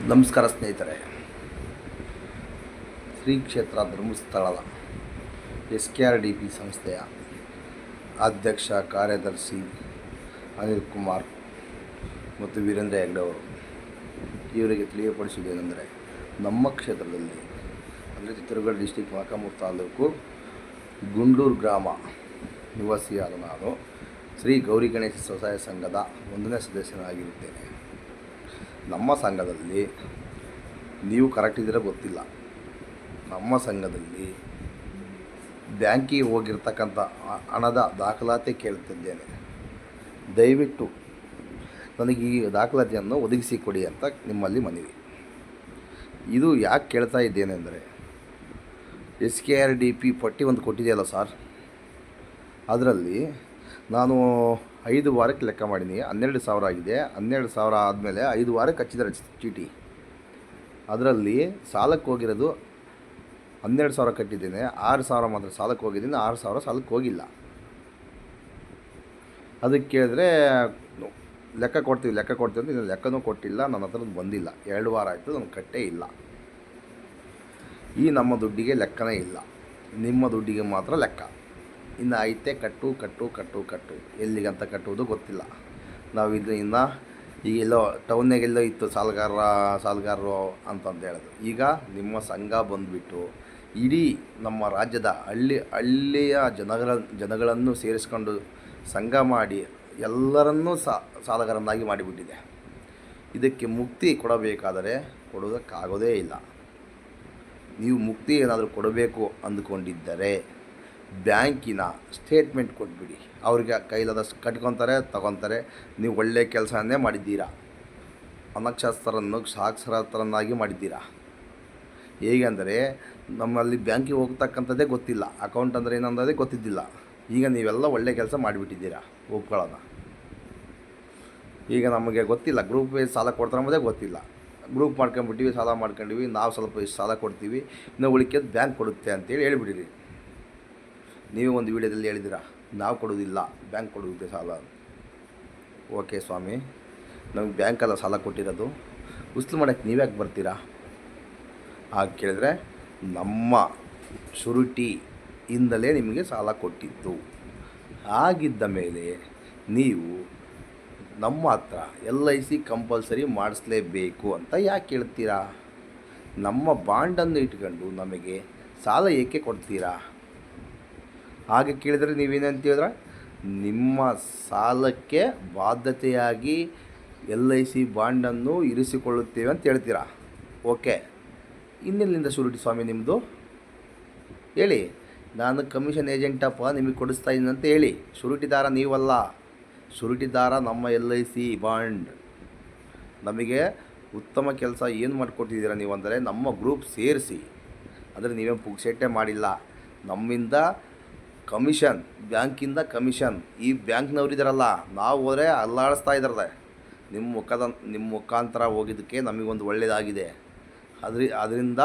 ನಮಸ್ಕಾರ ಸ್ನೇಹಿತರೆ. ಶ್ರೀ ಕ್ಷೇತ್ರ ಧರ್ಮಸ್ಥಳದ S K R D P ಸಂಸ್ಥೆಯ ಅಧ್ಯಕ್ಷ, ಕಾರ್ಯದರ್ಶಿ ಅನಿಲ್ ಕುಮಾರ್ ಮತ್ತು ವೀರೇಂದ್ರ ಹೆಗ್ಡೆ ಅವರು. ಇವರಿಗೆ ತಿಳಿಯಪಡಿಸಿದ್ದೇನೆಂದರೆ ನಮ್ಮ ಕ್ಷೇತ್ರದಲ್ಲಿ, ಅಂದರೆ ಚಿತ್ರದುರ್ಗ ಡಿಸ್ಟಿಕ್ ಮೊಳಕಾಮೂರು ತಾಲೂಕು, ಗುಂಡೂರು ಗ್ರಾಮ ನಿವಾಸಿಯಾದ ನಾನು ಶ್ರೀ ಗೌರಿ ಗಣೇಶ ಸ್ವಸಹಾಯ ಸಂಘದ ಒಂದನೇ ಸದಸ್ಯನಾಗಿರುತ್ತೇನೆ. ನಮ್ಮ ಸಂಘದಲ್ಲಿ ನೀವು ಕರೆಕ್ಟ್ ಇದ್ದರೆ ಗೊತ್ತಿಲ್ಲ. ನಮ್ಮ ಸಂಘದಲ್ಲಿ ಬ್ಯಾಂಕಿಗೆ ಹೋಗಿರ್ತಕ್ಕಂಥ ಹಣದ ದಾಖಲಾತಿ ಕೇಳ್ತಿದ್ದೇನೆ. ದಯವಿಟ್ಟು ನನಗೆ ಈ ದಾಖಲಾತಿಯನ್ನು ಒದಗಿಸಿ ಕೊಡಿ ಅಂತ ನಿಮ್ಮಲ್ಲಿ ಮನವಿ. ಇದು ಯಾಕೆ ಕೇಳ್ತಾ ಇದ್ದೇನೆ ಅಂದರೆ, S K R D P ಪಟ್ಟಿ ಒಂದು ಕೊಟ್ಟಿದೆಯಲ್ಲ ಸರ್? ಅದರಲ್ಲಿ ನಾನು ಐದು ವಾರಕ್ಕೆ ಲೆಕ್ಕ ಮಾಡಿನಿ ಹನ್ನೆರಡು ಸಾವಿರ ಆಗಿದೆ. ಹನ್ನೆರಡು ಸಾವಿರ ಆದಮೇಲೆ ಐದು ವಾರಕ್ಕೆ ಹಚ್ಚಿದ್ದಾರೆ ಚೀಟಿ. ಅದರಲ್ಲಿ ಸಾಲಕ್ಕೆ ಹೋಗಿರೋದು ಹನ್ನೆರಡು ಸಾವಿರ ಕಟ್ಟಿದ್ದೇನೆ. ಆರು ಸಾವಿರ ಮಾತ್ರ ಸಾಲಕ್ಕೆ ಹೋಗಿದ್ದೀನಿ. ಆರು ಸಾವಿರ ಸಾಲಕ್ಕೆ ಹೋಗಿಲ್ಲ. ಅದಕ್ಕೆ ಕೇಳಿದ್ರೆ ಲೆಕ್ಕ ಕೊಡ್ತೀವಿ ಲೆಕ್ಕ ಕೊಡ್ತೀವಿ ಅಂತ ಇನ್ನು ಲೆಕ್ಕನೂ ಕೊಟ್ಟಿಲ್ಲ. ನನ್ನ ಹತ್ರ ಬಂದಿಲ್ಲ. ಎರಡು ವಾರ ಆಯಿತು, ನನಗೆ ಕಟ್ಟೇ ಇಲ್ಲ. ಈ ನಮ್ಮ ದುಡ್ಡಿಗೆ ಲೆಕ್ಕನೇ ಇಲ್ಲ. ನಿಮ್ಮ ದುಡ್ಡಿಗೆ ಮಾತ್ರ ಲೆಕ್ಕ. ಇನ್ನು ಐತೆ, ಕಟ್ಟು ಕಟ್ಟು ಕಟ್ಟು ಕಟ್ಟು. ಎಲ್ಲಿಗಂತ ಕಟ್ಟುವುದು ಗೊತ್ತಿಲ್ಲ. ನಾವು ಇದು ಇನ್ನು ಈಗ ಎಲ್ಲೋ ಟೌನ್ನಾಗೆಲ್ಲೋ ಇತ್ತು ಸಾಲಗಾರ, ಸಾಲುಗಾರರು ಅಂತಂದು ಹೇಳೋದು. ಈಗ ನಿಮ್ಮ ಸಂಘ ಬಂದುಬಿಟ್ಟು ಇಡೀ ನಮ್ಮ ರಾಜ್ಯದ ಹಳ್ಳಿ, ಹಳ್ಳಿಯ ಜನಗಳ, ಜನಗಳನ್ನು ಸೇರಿಸ್ಕೊಂಡು ಸಂಘ ಮಾಡಿ ಎಲ್ಲರನ್ನೂ ಸಾಲಗಾರನ್ನಾಗಿ ಮಾಡಿಬಿಟ್ಟಿದೆ. ಇದಕ್ಕೆ ಮುಕ್ತಿ ಕೊಡಬೇಕಾದರೆ ಕೊಡೋದಕ್ಕಾಗೋದೇ ಇಲ್ಲ. ನೀವು ಮುಕ್ತಿ ಏನಾದರೂ ಕೊಡಬೇಕು ಅಂದುಕೊಂಡಿದ್ದರೆ ಬ್ಯಾಂಕಿನ ಸ್ಟೇಟ್ಮೆಂಟ್ ಕೊಟ್ಬಿಡಿ. ಅವ್ರಿಗೆ ಕೈಲಾದಷ್ಟು ಕಟ್ಕೊತಾರೆ, ತಗೊತಾರೆ. ನೀವು ಒಳ್ಳೆಯ ಕೆಲಸನೇ ಮಾಡಿದ್ದೀರಾ? ಅನಕ್ಷರಸ್ಥರನ್ನು, ಸಾಕ್ಷರತರನ್ನಾಗಿ ಮಾಡಿದ್ದೀರಾ? ಹೇಗೆಂದರೆ ನಮ್ಮಲ್ಲಿ ಬ್ಯಾಂಕಿಗೆ ಹೋಗ್ತಕ್ಕಂಥದ್ದೇ ಗೊತ್ತಿಲ್ಲ. ಅಕೌಂಟ್ ಅಂದರೆ ಏನಂದದೇ ಗೊತ್ತಿದ್ದಿಲ್ಲ. ಈಗ ನೀವೆಲ್ಲ ಒಳ್ಳೆ ಕೆಲಸ ಮಾಡಿಬಿಟ್ಟಿದ್ದೀರಾ? ಒಪ್ಕೊಳ್ಳೋಣ. ಈಗ ನಮಗೆ ಗೊತ್ತಿಲ್ಲ. ಗ್ರೂಪ್ ವೈಸ್ ಸಾಲ ಕೊಡ್ತಾರೆ ಅನ್ನೋದೇ ಗೊತ್ತಿಲ್ಲ. ಗ್ರೂಪ್ ಮಾಡ್ಕೊಂಡ್ಬಿಟ್ಟಿವಿ, ಸಾಲ ಮಾಡ್ಕೊಂಡಿವಿ. ನಾವು ಸ್ವಲ್ಪ ಸಾಲ ಕೊಡ್ತೀವಿ. ಇನ್ನು ಉಳಿಕೆದು ಬ್ಯಾಂಕ್ ಕೊಡುತ್ತೆ ಅಂತೇಳಿ ಹೇಳ್ಬಿಟ್ಟಿರಿ ನೀವೇ ಒಂದು ವೀಡಿಯೋದಲ್ಲಿ ಹೇಳಿದ್ದೀರಾ, ನಾವು ಕೊಡೋದಿಲ್ಲ ಬ್ಯಾಂಕ್ ಕೊಡೋದಿದೆ ಸಾಲ. ಓಕೆ ಸ್ವಾಮಿ, ನಮಗೆ ಬ್ಯಾಂಕಲ್ಲ ಸಾಲ ಕೊಟ್ಟಿರೋದು. ಉಸ್ಲು ಮಾಡೋಕ್ಕೆ ನೀವ್ಯಾಕೆ ಬರ್ತೀರಾ? ಹಾಗೆ ಕೇಳಿದ್ರೆ, ನಮ್ಮ ಶುರುಟಿಯಿಂದಲೇ ನಿಮಗೆ ಸಾಲ ಕೊಟ್ಟಿದ್ದು. ಆಗಿದ್ದ ಮೇಲೆ ನೀವು ನಮ್ಮ ಹತ್ರ ಎಲ್ ಐ ಸಿ ಕಂಪಲ್ಸರಿ ಮಾಡಿಸ್ಲೇಬೇಕು ಅಂತ ಯಾಕೆ ಹೇಳ್ತೀರಾ ನಮ್ಮ ಬಾಂಡನ್ನು ಇಟ್ಕೊಂಡು ನಮಗೆ ಸಾಲ ಏಕೆ ಕೊಡ್ತೀರಾ? ಹಾಗೆ ಕೇಳಿದರೆ ನೀವೇನಂತ ಹೇಳಿದ್ರೆ ನಿಮ್ಮ ಸಾಲಕ್ಕೆ ಬಾಧ್ಯತೆಯಾಗಿ ಎಲ್ ಐ ಸಿ ಬಾಂಡನ್ನು ಇರಿಸಿಕೊಳ್ಳುತ್ತೇವೆ ಅಂತ ಹೇಳ್ತೀರಾ? ಓಕೆ. ಇನ್ನೆಲ್ಲಿಂದ ಶುರುಟಿ ಸ್ವಾಮಿ ನಿಮ್ಮದು ಹೇಳಿ. ನಾನು ಕಮಿಷನ್ ಏಜೆಂಟಪ್ಪ ನಿಮಗೆ ಕೊಡಿಸ್ತಾ ಇದ್ದೀನಿ ಅಂತ ಹೇಳಿ. ಶುರುಟಿದಾರ ನೀವಲ್ಲ. ಶುರುಟಿದಾರ ನಮ್ಮ ಎಲ್ ಐ ಸಿ ಬಾಂಡ್. ನಮಗೆ ಉತ್ತಮ ಕೆಲಸ ಏನು ಮಾಡಿಕೊಟ್ಟಿದ್ದೀರಾ ನೀವು ಅಂದರೆ ನಮ್ಮ ಗ್ರೂಪ್ ಸೇರಿಸಿ. ಅಂದರೆ ನೀವೇನು ಪುಕ್ಸೆಟ್ಟೆ ಮಾಡಿಲ್ಲ. ನಮ್ಮಿಂದ ಕಮಿಷನ್, ಬ್ಯಾಂಕಿಂದ ಕಮಿಷನ್. ಈ ಬ್ಯಾಂಕ್ನವ್ರು ಇದ್ದಾರಲ್ಲ ನಾವು ಹೋದರೆ ಅಲ್ಲಾಡಿಸ್ತಾ ಇದ್ದಾರೆ ನಿಮ್ಮ ಮುಖದ ನಿಮ್ಮ ಮುಖಾಂತರ ಹೋಗಿದ್ದಕ್ಕೆ ನಮಗೊಂದು ಒಳ್ಳೆಯದಾಗಿದೆ ಅದ್ರಿ, ಅದರಿಂದ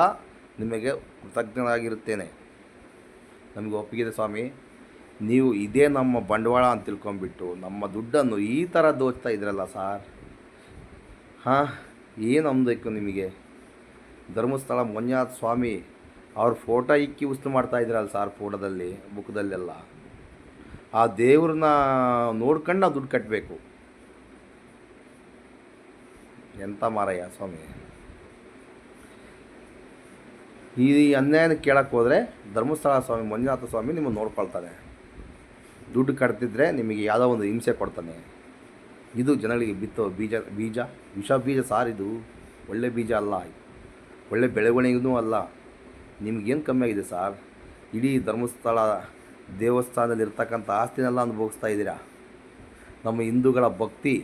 ನಿಮಗೆ ಕೃತಜ್ಞನಾಗಿರುತ್ತೇನೆ. ನಮಗೆ ಒಪ್ಪಿಗಿದೆ ಸ್ವಾಮಿ. ನೀವು ಇದೇ ನಮ್ಮ ಬಂಡವಾಳ ಅಂತ ತಿಳ್ಕೊಂಬಿಟ್ಟು ನಮ್ಮ ದುಡ್ಡನ್ನು ಈ ಥರ ದೋಚ್ತಾ ಇದ್ರಲ್ಲ ಸಾರ್. ಹಾಂ, ಏನು ಅಂದಬೇಕು ನಿಮಗೆ? ಧರ್ಮಸ್ಥಳ ಮಂಜುನಾಥ ಸ್ವಾಮಿ ಅವ್ರ ಫೋಟೋ ಇಕ್ಕಿ ಉಸ್ತು ಮಾಡ್ತಾ ಇದ್ರಲ್ಲ ಸಾರ್ ಫೋಟೋದಲ್ಲಿ, ಬುಕ್ದಲ್ಲೆಲ್ಲ. ಆ ದೇವ್ರನ್ನ ನೋಡ್ಕೊಂಡು ನಾವು ದುಡ್ಡು ಕಟ್ಟಬೇಕು ಎಂಥ ಮಾರಯ್ಯ ಸ್ವಾಮಿ? ಈ ಅನ್ಯಾಯನ ಕೇಳಕ್ಕೆ ಹೋದರೆ ಧರ್ಮಸ್ಥಳ ಸ್ವಾಮಿ, ಮಂಜುನಾಥ ಸ್ವಾಮಿ ನಿಮ್ಮನ್ನು ನೋಡ್ಕೊಳ್ತಾನೆ ದುಡ್ಡು ಕಟ್ತಿದ್ರೆ ನಿಮಗೆ ಯಾವುದೋ ಒಂದು ಹಿಂಸೆ ಕೊಡ್ತಾನೆ. ಇದು ಜನಗಳಿಗೆ ಬಿತ್ತೋ ಬೀಜ ಬೀಜ, ವಿಷ ಬೀಜ ಸಾರಿದು ಒಳ್ಳೆ ಬೀಜ ಅಲ್ಲ. ಒಳ್ಳೆ ಬೆಳವಣಿಗೆನೂ ಅಲ್ಲ. ನಿಮಗೇನು ಕಮ್ಮಿ ಆಗಿದೆ ಸಾರ್? ಇಡೀ ಧರ್ಮಸ್ಥಳ, ದೇವಸ್ಥಾನದಲ್ಲಿ ಇರ್ತಕ್ಕಂಥ ಆಸ್ತಿನೆಲ್ಲ ಅನುಭವಿಸ್ತಾ ಇದ್ದೀರಾ? ನಮ್ಮ ಹಿಂದೂಗಳ ಭಕ್ತಿ,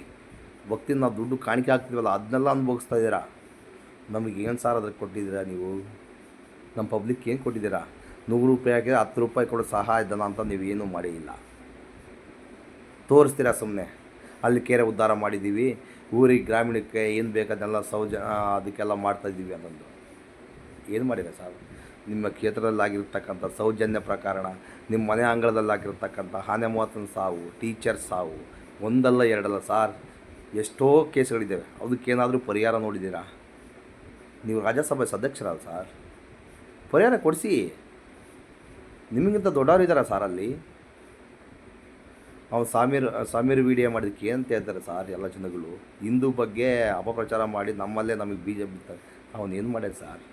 ಭಕ್ತಿನ ನಾವು ದುಡ್ಡು ಕಾಣಿಕೆ ಹಾಕ್ತೀವಲ್ಲ ಅದನ್ನೆಲ್ಲ ಅನುಭವಿಸ್ತಾ ಇದ್ದೀರಾ? ನಮಗೆ ಏನು ಸಾರ್ ಅದಕ್ಕೆ ಕೊಟ್ಟಿದ್ದೀರಾ ನೀವು? ನಮ್ಮ ಪಬ್ಲಿಕ್ ಏನು ಕೊಟ್ಟಿದ್ದೀರಾ? ನೂರು ರೂಪಾಯಿ ಹಾಕಿದ್ರೆ ಹತ್ತು ರೂಪಾಯಿ ಕೊಡೋ ಸಹಾಯಧನ ಅಂತ ನೀವು ಏನೂ ಮಾಡೇ ಇಲ್ಲ ತೋರಿಸ್ತೀರಾ ಸುಮ್ಮನೆ ಅಲ್ಲಿ ಕೆರೆ ಉದ್ಧಾರ ಮಾಡಿದ್ದೀವಿ, ಊರಿಗೆ ಗ್ರಾಮೀಣಕ್ಕೆ ಏನು ಬೇಕಾದನ್ನೆಲ್ಲ ಸೌಜ ಅದಕ್ಕೆಲ್ಲ ಮಾಡ್ತಾಯಿದ್ದೀವಿ ಅನ್ನೋದು. ಏನು ಮಾಡಿದೆ ಸರ್? ನಿಮ್ಮ ಕ್ಷೇತ್ರದಲ್ಲಾಗಿರ್ತಕ್ಕಂಥ ಸೌಜನ್ಯ ಪ್ರಕರಣ, ನಿಮ್ಮ ಮನೆ ಅಂಗಳದಲ್ಲಾಗಿರ್ತಕ್ಕಂಥ ಆನೆ ಮೂವತ್ತೊಂದು ಸಾವು, ಟೀಚರ್ ಸಾವು, ಒಂದಲ್ಲ ಎರಡಲ್ಲ ಸಾರ್, ಎಷ್ಟೋ ಕೇಸ್ಗಳಿದ್ದಾವೆ. ಅದಕ್ಕೇನಾದರೂ ಪರಿಹಾರ ನೋಡಿದ್ದೀರಾ? ನೀವು ರಾಜ್ಯಸಭೆ ಸದಸ್ಯರಲ್ಲ ಸಾರ್? ಪರಿಹಾರ ಕೊಡಿಸಿ. ನಿಮಗಿಂತ ದೊಡ್ಡವರು ಇದ್ದಾರಾ ಸರ್ ಅಲ್ಲಿ? ಅವ್ನು ಸಾಮೀರ್ ಸಾಮೀರ್ ವಿಡಿಯೋ ಮಾಡಿದ್ದಕ್ಕೆ ಏನಂತ ಹೇಳ್ತಾರೆ ಸಾರ್ ಎಲ್ಲ ಜನಗಳು? ಹಿಂದೂ ಬಗ್ಗೆ ಅಪಪ್ರಚಾರ ಮಾಡಿ ನಮ್ಮಲ್ಲೇ ನಮಗೆ ಬೀಜ ಬಿತ್ತಾರೆ ಅವನು ಏನು ಮಾಡ್ಯಾನ ಸರ್?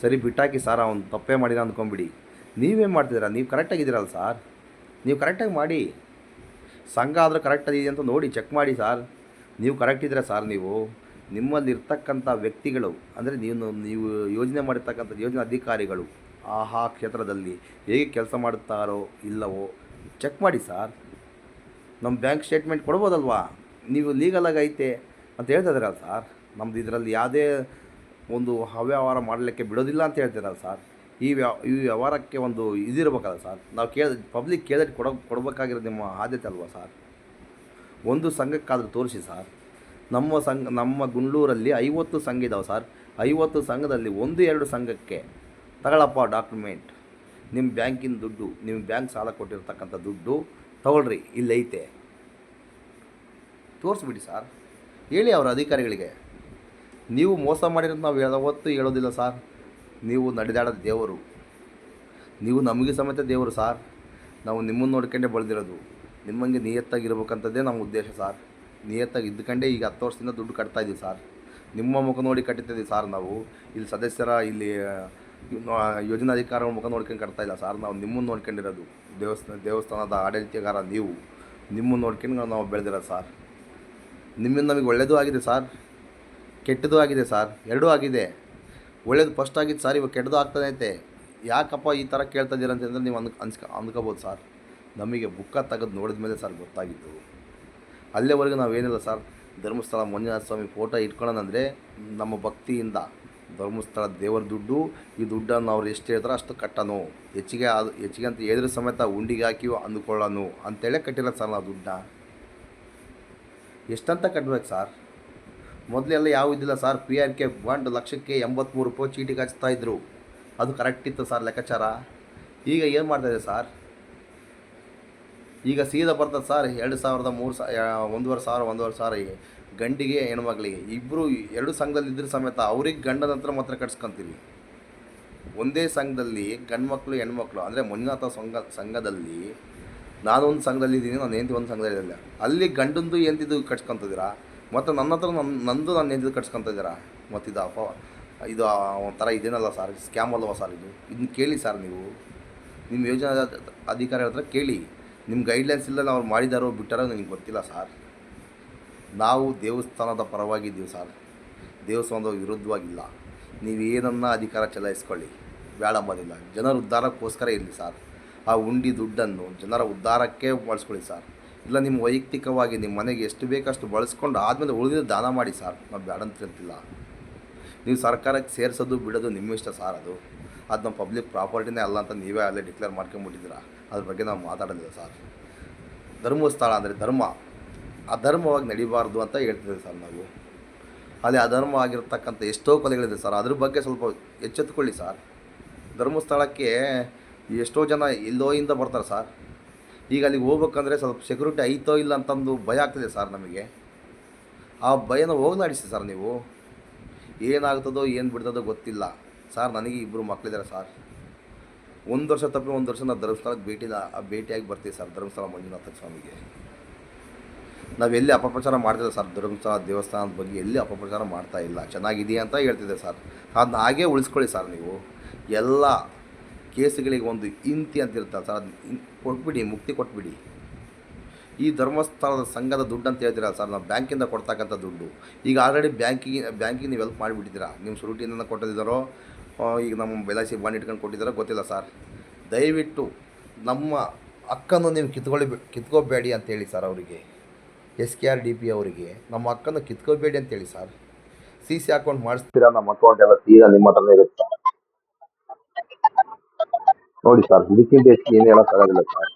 ಸರಿ, ಬಿಟ್ಟಾಕಿ ಸಾರ್, ಅವ್ನು ತಪ್ಪೇ ಮಾಡಿದ ಅಂದ್ಕೊಂಬಿಡಿ ನೀವೇನು ಮಾಡ್ತಿದ್ದೀರಾ? ನೀವು ಕರೆಕ್ಟಾಗಿದ್ದೀರಲ್ಲ ಸಾರ್. ನೀವು ಕರೆಕ್ಟಾಗಿ ಮಾಡಿ. ಸಂಘ ಆದರೂ ಕರೆಕ್ಟಾಗಿ ಅಂತ ನೋಡಿ ಚೆಕ್ ಮಾಡಿ ಸಾರ್. ನೀವು ಕರೆಕ್ಟ್ ಇದ್ದೀರಾ ಸಾರ್ ನೀವು? ನಿಮ್ಮಲ್ಲಿ ಇರ್ತಕ್ಕಂಥ ವ್ಯಕ್ತಿಗಳು, ಅಂದರೆ ನೀವು ನೀವು ಯೋಜನೆ ಮಾಡಿರ್ತಕ್ಕಂಥ ಯೋಜನೆ ಅಧಿಕಾರಿಗಳು ಆ ಆ ಕ್ಷೇತ್ರದಲ್ಲಿ ಹೇಗೆ ಕೆಲಸ ಮಾಡುತ್ತಾರೋ ಇಲ್ಲವೋ ಚೆಕ್ ಮಾಡಿ ಸಾರ್. ನಮ್ಮ ಬ್ಯಾಂಕ್ ಸ್ಟೇಟ್ಮೆಂಟ್ ಕೊಡ್ಬೋದಲ್ವಾ? ನೀವು ಲೀಗಲಾಗೈತೆ ಅಂತ ಹೇಳ್ತಾ ಇದ್ದೀರಲ್ಲ ಸಾರ್. ನಮ್ಮದು ಇದರಲ್ಲಿ ಯಾವುದೇ ಒಂದು ಅವ್ಯವಹಾರ ಮಾಡಲಿಕ್ಕೆ ಬಿಡೋದಿಲ್ಲ ಅಂತ ಹೇಳ್ತೀರಲ್ಲ ಸರ್? ಈ ವ್ಯ ಈ ವ್ಯವಹಾರಕ್ಕೆ ಒಂದು ಇದಿರಬೇಕಲ್ಲ ಸರ್? ನಾವು ಕೇಳ ಪಬ್ಲಿಕ್ ಕೇಳಿದ್ರೆ ಕೊಡ ಕೊಡಬೇಕಾಗಿರೋ ನಿಮ್ಮ ಆದ್ಯತೆ ಅಲ್ವಾ ಸರ್? ಒಂದು ಸಂಘಕ್ಕಾದರೂ ತೋರಿಸಿ ಸರ್. ನಮ್ಮ ಸಂಘ, ನಮ್ಮ ಗುಂಡ್ಲೂರಲ್ಲಿ ಐವತ್ತು ಸಂಘ ಇದಾವೆ ಸರ್. ಐವತ್ತು ಸಂಘದಲ್ಲಿ ಒಂದು, ಎರಡು ಸಂಘಕ್ಕೆ ತಗೊಳಪ್ಪ ಡಾಕ್ಯುಮೆಂಟ್ ನಿಮ್ಮ ಬ್ಯಾಂಕಿನ ದುಡ್ಡು ನಿಮ್ಮ ಬ್ಯಾಂಕ್ ಸಾಲ ಕೊಟ್ಟಿರ್ತಕ್ಕಂಥ ದುಡ್ಡು ತಗೊಳ್ರಿ, ಇಲ್ಲೈತೆ. ತೋರಿಸ್ಬಿಡಿ ಸರ್. ಹೇಳಿ ಅವರ ಅಧಿಕಾರಿಗಳಿಗೆ. ನೀವು ಮೋಸ ಮಾಡಿರೋದು ನಾವು ಯಾವತ್ತೂ ಹೇಳೋದಿಲ್ಲ ಸರ್. ನೀವು ನಡೆದಾಡೋದು ದೇವರು. ನೀವು ನಮಗೆ ಸಮೇತ ದೇವರು ಸಾರ್. ನಾವು ನಿಮ್ಮನ್ನು ನೋಡ್ಕೊಂಡೇ ಬೆಳೆದಿರೋದು. ನಿಮ್ಮಂಗೆ ನಿಯತ್ತಾಗಿರ್ಬೇಕಂತದ್ದೇ ನಮ್ಮ ಉದ್ದೇಶ ಸಾರ್. ನಿಯತ್ತಾಗಿ ಇದ್ದುಕೊಂಡೇ ಈಗ ಹತ್ತು ವರ್ಷದಿಂದ ದುಡ್ಡು ಕಟ್ತಾ ಇದ್ದೀವಿ ಸಾರ್. ನಿಮ್ಮ ಮುಖ ನೋಡಿ ಕಟ್ಟಿದ್ದೀವಿ ಸಾರ್ ನಾವು. ಇಲ್ಲಿ ಸದಸ್ಯರ ಇಲ್ಲಿ ಯೋಜನಾ ಯೋಜನಾಧಿಕಾರ ಮುಖ ನೋಡ್ಕೊಂಡು ಕಟ್ತಾ ಇಲ್ಲ ಸಾರ್. ನಾವು ನಿಮ್ಮನ್ನು ನೋಡ್ಕೊಂಡಿರೋದು. ದೇವಸ್ಥಾನ, ದೇವಸ್ಥಾನದ ಆಡಳಿತಗಾರ ನೀವು. ನಿಮ್ಮನ್ನು ನೋಡ್ಕೊಂಡು ನಾವು ಬೆಳೆದಿರೋದು ಸಾರ್. ನಿಮ್ಮಿಂದ ನಮಗೆ ಒಳ್ಳೆಯದು ಆಗಿದೆ ಸಾರ್. ಕೆಟ್ಟದ್ದು ಆಗಿದೆ ಸರ್, ಎರಡೂ ಆಗಿದೆ. ಒಳ್ಳೇದು ಫಸ್ಟ್ ಆಗಿದ್ದು ಸರ್, ಇವಾಗ ಕೆಟ್ಟದ್ದು ಆಗ್ತಾನೆ ಐತೆ ಯಾಕಪ್ಪ ಈ ಥರ ಕೇಳ್ತಾ ಇದ್ದೀರ ಅಂತಂದ್ರೆ ನೀವು ಅನ್ಕ ಅನ್ಸ್ಕ ಅಂದ್ಕೋಬೋದು ಸರ್. ನಮಗೆ ಬುಕ್ಕ ತೆಗೆದು ನೋಡಿದ ಮೇಲೆ ಸರ್ ಗೊತ್ತಾಗಿದ್ದು. ಅಲ್ಲೇವರೆಗೂ ನಾವೇನಿಲ್ಲ ಸರ್. ಧರ್ಮಸ್ಥಳ ಮಂಜುನಾಥ ಸ್ವಾಮಿ ಫೋಟೋ ಇಟ್ಕೊಳ್ಳೋಣಂದರೆ ನಮ್ಮ ಭಕ್ತಿಯಿಂದ ಧರ್ಮಸ್ಥಳ ದೇವರ ದುಡ್ಡು, ಈ ದುಡ್ಡನ್ನು ಅವ್ರು ಎಷ್ಟು ಹೇಳ್ತಾರೋ ಅಷ್ಟು ಕಟ್ಟನು. ಹೆಚ್ಚಿಗೆ ಅದು ಹೆಚ್ಚಿಗೆ ಅಂತ ಹೇಳಿದ್ರೆ ಸಮೇತ ಉಂಡಿಗೆ ಹಾಕಿ ಅಂದುಕೊಳ್ಳೋನು. ಅಂತೇಳಿ ಕಟ್ಟಿರೋದು ಸರ್ ನಾವು ದುಡ್ಡನ್ನ. ಎಷ್ಟಂತ ಕಟ್ಟಬೇಕು ಸರ್? ಮೊದಲೆಲ್ಲ ಯಾವ ಇದ್ದಿಲ್ಲ sir. P R K bond ಲಕ್ಷಕ್ಕೆ ಎಂಬತ್ತ್ಮೂರು ರೂಪಾಯಿ ಚೀಟಿ ಕಚ್ತಾ ಇದ್ದರು ಅದು ಕರೆಕ್ಟ್ ಇತ್ತು ಸರ್ ಲೆಕ್ಕಾಚಾರ. ಈಗ ಏನು ಮಾಡ್ತಾಯಿದೆ ಸರ್? ಈಗ ಸೀದಾ ಬರ್ತದೆ ಸರ್ ಎರಡು ಸಾವಿರದ ಮೂರು ಸಾ ಒಂದೂವರೆ ಸಾವಿರ ಒಂದೂವರೆ ಸಾವಿರ ಗಂಡಿಗೆ ಹೆಣ್ಮಕ್ಳಿಗೆ ಇಬ್ಬರು ಎರಡು ಸಂಘದಲ್ಲಿ ಇದ್ರ ಸಮೇತ ಅವ್ರಿಗೆ ಗಂಡನ ಹತ್ರ ಮಾತ್ರ ಕಟ್ಸ್ಕೊಂತೀವಿ ಒಂದೇ ಸಂಘದಲ್ಲಿ ಗಂಡು ಮಕ್ಕಳು ಹೆಣ್ಮಕ್ಳು ಅಂದರೆ ಮಂಜುನಾಥ ಸಂಘ, ಸಂಘದಲ್ಲಿ ನಾನೊಂದು ಸಂಘದಲ್ಲಿ ಇದ್ದೀನಿ, ನಾನು ಹೆಂಡತಿ ಒಂದು ಸಂಘದಲ್ಲಿ ಅಲ್ಲಿ ಗಂಡಂದು ಎಂತಿದ್ದು ಕಟ್ಸ್ಕೊಂತಿದ್ದೀರಾ? ಮತ್ತು ನನ್ನ ಹತ್ರ ನನ್ನ ನಂದು ನಾನು ಎಂದಿದ್ದು ಕಟ್ಸ್ಕೊತ ಇದ್ದೀರಾ? ಮತ್ತು ಇದು ಅಪ ಇದು ಒಂಥರ ಇದೇನಲ್ಲ ಸರ್ ಸ್ಕ್ಯಾಮ್ ಅಲ್ವಾ ಸರ್ ಇದು? ಇದನ್ನ ಕೇಳಿ ಸರ್ ನೀವು. ನಿಮ್ಮ ಯೋಜನಾ ಅಧಿಕಾರಿ ಹತ್ರ ಕೇಳಿ. ನಿಮ್ಮ ಗೈಡ್ಲೈನ್ಸ್ ಇಲ್ಲ ಅವ್ರು ಮಾಡಿದಾರೋ ಬಿಟ್ಟಾರೋ ನನಗೆ ಗೊತ್ತಿಲ್ಲ ಸರ್. ನಾವು ದೇವಸ್ಥಾನದ ಪರವಾಗಿದ್ದೀವಿ ಸರ್. ದೇವಸ್ಥಾನದ ವಿರುದ್ಧವಾಗಿಲ್ಲ. ನೀವು ಏನನ್ನ ಅಧಿಕಾರ ಚಲಾಯಿಸ್ಕೊಳ್ಳಿ. ಬೇಡ ಅಂಬೋದಿಲ್ಲ. ಜನರ ಉದ್ಧಾರಕ್ಕೋಸ್ಕರ ಇರಲಿ ಸರ್. ಆ ಉಂಡಿ ದುಡ್ಡನ್ನು ಜನರ ಉದ್ಧಾರಕ್ಕೆ ಬಳಸ್ಕೊಳ್ಳಿ ಸರ್. ಇಲ್ಲ, ನಿಮ್ಮ ವೈಯಕ್ತಿಕವಾಗಿ ನಿಮ್ಮ ಮನೆಗೆ ಎಷ್ಟು ಬೇಕಷ್ಟು ಬಳಸ್ಕೊಂಡು ಆದಮೇಲೆ ಉಳಿದಿದ್ದು ದಾನ ಮಾಡಿ ಸರ್. ನಾವು ಬೇಡಂತಿರ್ತಿಲ್ಲ ನೀವು ಸರ್ಕಾರಕ್ಕೆ ಸೇರಿಸೋದು, ಬಿಡೋದು ನಿಮ್ಮ ಇಷ್ಟ ಸರ್ ಅದು. ಅದು ನಮ್ಮ ಪಬ್ಲಿಕ್ ಪ್ರಾಪರ್ಟಿನೇ ಅಲ್ಲ ಅಂತ ನೀವೇ ಅಲ್ಲೇ ಡಿಕ್ಲೇರ್ ಮಾಡ್ಕೊಂಬಿಟ್ಟಿದ್ದೀರಾ? ಅದ್ರ ಬಗ್ಗೆ ನಾವು ಮಾತಾಡೋದಿಲ್ಲ ಸರ್. ಧರ್ಮಸ್ಥಳ ಅಂದರೆ ಧರ್ಮ. ಅಧರ್ಮವಾಗಿ ನಡಿಬಾರ್ದು ಅಂತ ಹೇಳ್ತಿದ್ದೀವಿ ಸರ್ ನಾವು. ಅಲ್ಲಿ ಅಧರ್ಮ ಆಗಿರ್ತಕ್ಕಂಥ ಎಷ್ಟೋ ಕಲೆಗಳಿದೆ ಸರ್. ಅದ್ರ ಬಗ್ಗೆ ಸ್ವಲ್ಪ ಎಚ್ಚೆತ್ತುಕೊಳ್ಳಿ ಸರ್. ಧರ್ಮಸ್ಥಳಕ್ಕೆ ಎಷ್ಟೋ ಜನ ಎಲ್ಲೋಯಿಂದ ಬರ್ತಾರೆ ಸರ್. ಈಗ ಅಲ್ಲಿಗೆ ಹೋಗ್ಬೇಕಂದ್ರೆ ಸ್ವಲ್ಪ ಸೆಕ್ಯೂರಿಟಿ ಐತೋ ಇಲ್ಲ ಅಂತಂದು ಭಯ ಆಗ್ತಿದೆ ಸರ್ ನಮಗೆ. ಆ ಭಯನ ಹೋಗ್ಲಾಡಿಸಿ ಸರ್ ನೀವು. ಏನಾಗ್ತದೋ, ಏನು ಬಿಡ್ತದೋ ಗೊತ್ತಿಲ್ಲ. ಸರ್ ನನಗೆ ಇಬ್ಬರು ಮಕ್ಕಳಿದ್ದಾರೆ ಸರ್ ಒಂದು ವರ್ಷ ತಪ್ಪಿ ಒಂದು ವರ್ಷ ನಾವು ಧರ್ಮಸ್ಥಳಕ್ಕೆ ಭೇಟಿ ಆ ಭೇಟಿಯಾಗಿ ಬರ್ತೀವಿ ಸರ್ ಧರ್ಮಸ್ಥಳ ಮಂಜುನಾಥ ಸ್ವಾಮಿಗೆ. ನಾವು ಎಲ್ಲಿ ಅಪಪ್ರಚಾರ ಮಾಡ್ತಿದ್ದೆ ಸರ್ ಧರ್ಮಸ್ಥಳ ದೇವಸ್ಥಾನದ ಬಗ್ಗೆ ಎಲ್ಲಿ ಅಪಪ್ರಚಾರ ಮಾಡ್ತಾ ಇಲ್ಲ. ಚೆನ್ನಾಗಿದೆಯಾ ಅಂತ ಹೇಳ್ತಿದ್ದೆ ಸರ್ ಅದನ್ನ ಹಾಗೇ ಉಳಿಸ್ಕೊಳ್ಳಿ ಸರ್ ನೀವು. ಎಲ್ಲ ಕೇಸುಗಳಿಗೆ ಒಂದು ಇಂತಿ ಅಂತ ಇರ್ತಲ್ಲ ಸರ್ ಇನ್- ಕೊಟ್ಬಿಡಿ, ಮುಕ್ತಿ ಕೊಟ್ಬಿಡಿ. ಈ ಧರ್ಮಸ್ಥಳದ ಸಂಘದ ದುಡ್ಡು ಅಂತ ಹೇಳ್ತೀರಾ ಸರ್, ನಾವು ಬ್ಯಾಂಕಿಂದ ಕೊಡ್ತಕ್ಕಂಥ ದುಡ್ಡು. ಈಗ ಆಲ್ರೆಡಿ ಬ್ಯಾಂಕಿಗೆ ಬ್ಯಾಂಕಿಗೆ ನೀವು ಹೆಲ್ಪ್ ಮಾಡಿಬಿಟ್ಟಿದ್ದೀರಾ? ನಿಮ್ಮ ಸುರುಟಿಯಿಂದ ಕೊಟ್ಟಿದ್ದಾರೋ? ಈಗ ನಮ್ಮ ಬೆಲಾಸಿ ಬಾಂಡ್ ಇಟ್ಕೊಂಡು ಕೊಟ್ಟಿದ್ದಾರೋ? ಗೊತ್ತಿಲ್ಲ ಸರ್. ದಯವಿಟ್ಟು ನಮ್ಮ ಅಕ್ಕನ್ನು ನೀವು ಕಿತ್ಕೊಳ್ಳಿ, ಕಿತ್ಕೋಬೇಡಿ ಅಂತೇಳಿ ಸರ್ ಅವರಿಗೆ. S K R D P ಅವರಿಗೆ. ನಮ್ಮ ಅಕ್ಕನ್ನು ಕಿತ್ಕೋಬೇಡಿ ಅಂತೇಳಿ ಸರ್. ಸಿ ಸಿ ಅಕೌಂಟ್ ಮಾಡಿಸ್ತೀರಾ? ನಮ್ಮ ಅಕೌಂಟ್ ಎಲ್ಲ ತೀರಾ ನಿಮ್ಮ ಹತ್ರನೇ ಇರುತ್ತೆ. ನೋಡಿ ಸರ್ ಇದಕ್ಕಿಂತ ಹೆಚ್ಚು ಏನು ಹೇಳೋಕ್ಕಾಗೋದಿಲ್ಲ ಸರ್.